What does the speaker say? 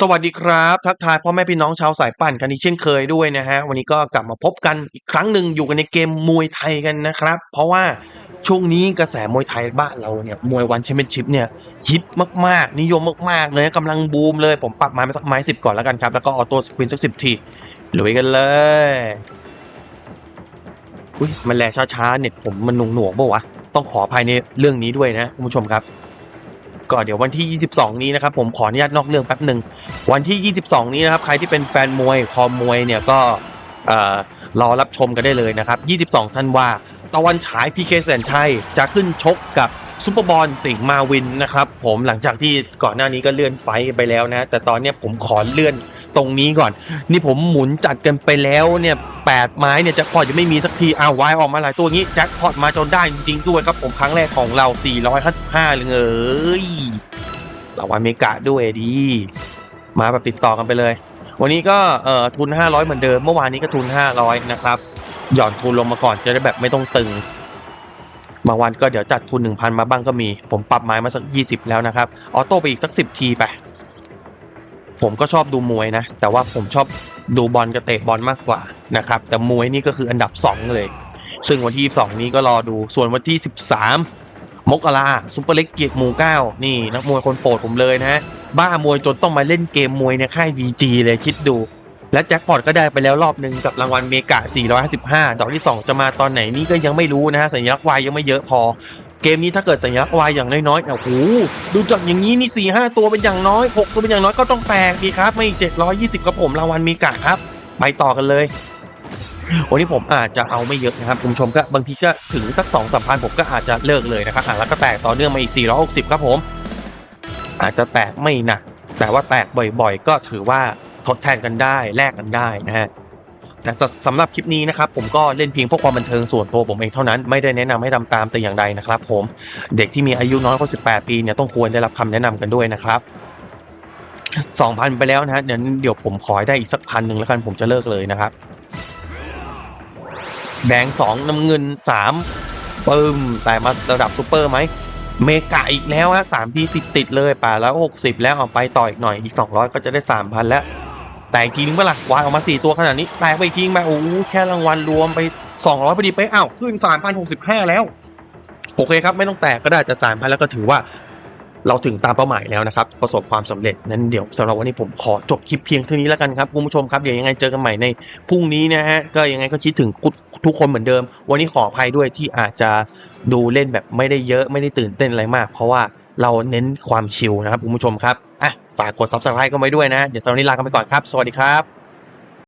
สวัสดีครับ ทักทายพ่อแม่พี่น้องชาวสายปั่นกันอีกเช่นเคยด้วยนะฮะ วันนี้ก็กลับมาพบกันอีกครั้งหนึ่งอยู่กันในเกมมวยไทยกันนะครับ เพราะว่าช่วงนี้กระแสมวยไทยบ้านเราเนี่ยมวยวันแชมเปี้ยนชิพเนี่ยฮิตมากๆ นิยมมากๆเลยกำลังบูมเลยผมปรับไม้มาสักไม้สิบก่อนแล้วกันครับ แล้วก็ออโต้สควินสักสิบทีลุยกันเลยอุ้ยมันแลช้าๆเน็ตผมมันหน่วงๆปะวะต้องขออภัยในเรื่องนี้ด้วยนะคุณผู้ชมครับ ก็เดี๋ยววันที่ 22 นี้นะครับผมขออนุญาตนอกเรื่องแป๊บหนึ่งวันที่ 22 นี้นะครับใครที่เป็นแฟนมวยคอมวยเนี่ยก็เอ่อรอรับชมกันได้เลยนะครับ 22 ท่านว่า ตะวันฉายพีเคแสนชัยจะขึ้นชกกับ ซุปเปอร์บอลสิงห์มาวินนะครับผมหลังจากที่ก่อนหน้านี้ก็เลื่อนไฟไปแล้วนะ แต่ตอนนี้ผมขอเลื่อนตรงนี้ก่อน นี่ผมหมุนจัดกันไปแล้วเนี่ยแปดไม้เนี่ยแจ็คพอตยังไม่มีสักทีอ้าววายออกมาหลายตัวงี้แจ็คพอตมาจนได้จริงๆด้วยครับผมครั้งแรกของเรา 455เลยเอ้ยราวัลเมกะด้วยดีมาแบบติดต่อกันไปเลย วันนี้ก็เอ่อทุน 500 เหมือนเดิมเมื่อวานนี้ก็ทุน 500 นะครับหย่อนทุนลงมาก่อนจะได้แบบไม่ต้องตึง บางวันก็เดี๋ยวจัดทุน1,000 มาบ้างก็มี ผมปรับไม้มาสัก 20 แล้วนะครับ ออโต้ไปอีกสัก 10 ทีไป ผมก็ชอบดูมวยนะ แต่ว่าผมชอบดูบอลกับเตะบอลมากกว่านะครับ แต่มวยนี่ก็คืออันดับ 2 เลย ซึ่งวันที่ 2 นี้ก็รอดู ส่วนวันที่ 13 มกราซุปเปอร์เล็กเกียรติหมู่9นี่นักมวยคนโปรดผมเลยนะฮะบ้ามวยจนต้องมาเล่นเกมมวยในค่าย VG เลยคิดดู และแจ็คพอตก็ได้ไปแล้วรอบหนึ่งกับรางวัลเมกะ 455 ดอกที่ 2 จะมาตอนไหนนี่ก็ยังไม่รู้นะฮะสัญลักษณ์วายยังไม่เยอะพอ เกมนี้ถ้าเกิดสัญลักษณ์วายอย่างน้อยๆเนี่ยโอ้โหดูจากอย่างนี้นี่ 4 5 ตัวเป็นอย่างน้อย 6 ตัวเป็นอย่างน้อยก็ต้องแตกดีครับ ไม่ 720กับผมรางวัลเมกะครับ ไปต่อกันเลยวันนี้ผมอาจจะเอาไม่เยอะนะครับคุณผู้ชมก็บางทีก็ถึงสักสองสามพันผมก็อาจจะเลิกเลยนะครับอะแล้วก็แตกต่อเนื่องมาอีก 460 ครับผม อาจจะแตกไม่หนักแต่ว่าแตกบ่อยๆ ก็ถือว่า ทดแทนกันได้แลกกันได้นะฮะแต่สำหรับคลิปนี้นะครับผมก็เล่นเพียงเพื่อความบันเทิงส่วนตัวผมเองเท่านั้นไม่ได้แนะนำให้ทำตามแต่อย่างใดนะครับ ผมเด็กที่มีอายุน้อยกว่า 18 ปีเนี่ยต้องควรได้รับคำแนะนำกันด้วยนะครับ 2,000 ไปแล้วนะฮะเดี๋ยวเดี๋ยวผมขอให้ได้อีกสักพันหนึ่งแล้วกันผมจะเลิกเลยนะครับแดงสองน้ำเงินสามปึ้มแต่มาระดับซูเปอร์ไหมเมกะอีกแล้วฮะสามทีติดติดเลยป่าแล้วหกสิบแล้วเอาไปต่ออีกหน่อยอีกสองร้อยก็จะได้สามพันแล้ว ตกทีนึงเมื่อไหร่วายออกมาสี่ตัวขนาดนี้ แตกไปทีนึงไปโอ้แค่รางวัลรวมไปสองร้อยพอดีไปอ้าวขึ้นสามพันหกสิบห้าแล้ว โอเคครับ ไม่ต้องแตกก็ได้แต่สามพันแล้วก็ถือว่าเราถึงตามเป้าหมายแล้วนะครับ ประสบความสำเร็จนั้นเดี๋ยวสำหรับวันนี้ผมขอจบคลิปเพียงเท่านี้แล้วกันครับคุณผู้ชมครับเดี๋ยวยังไงเจอกันใหม่ในพรุ่งนี้นะฮะก็ยังไงก็คิดถึงทุกคนเหมือนเดิม วันนี้ขออภัยด้วยที่อาจจะดูเล่นแบบไม่ได้เยอะไม่ได้ตื่นเต้นอะไรมาก เพราะว่า เราเน้นความชิลนะครับคุณผู้ชมครับอะฝากกด subscribe กันไว้ด้วยนะ เดี๋ยวสำหรับนนี้ลากันไปก่อนครับ สวัสดีครับ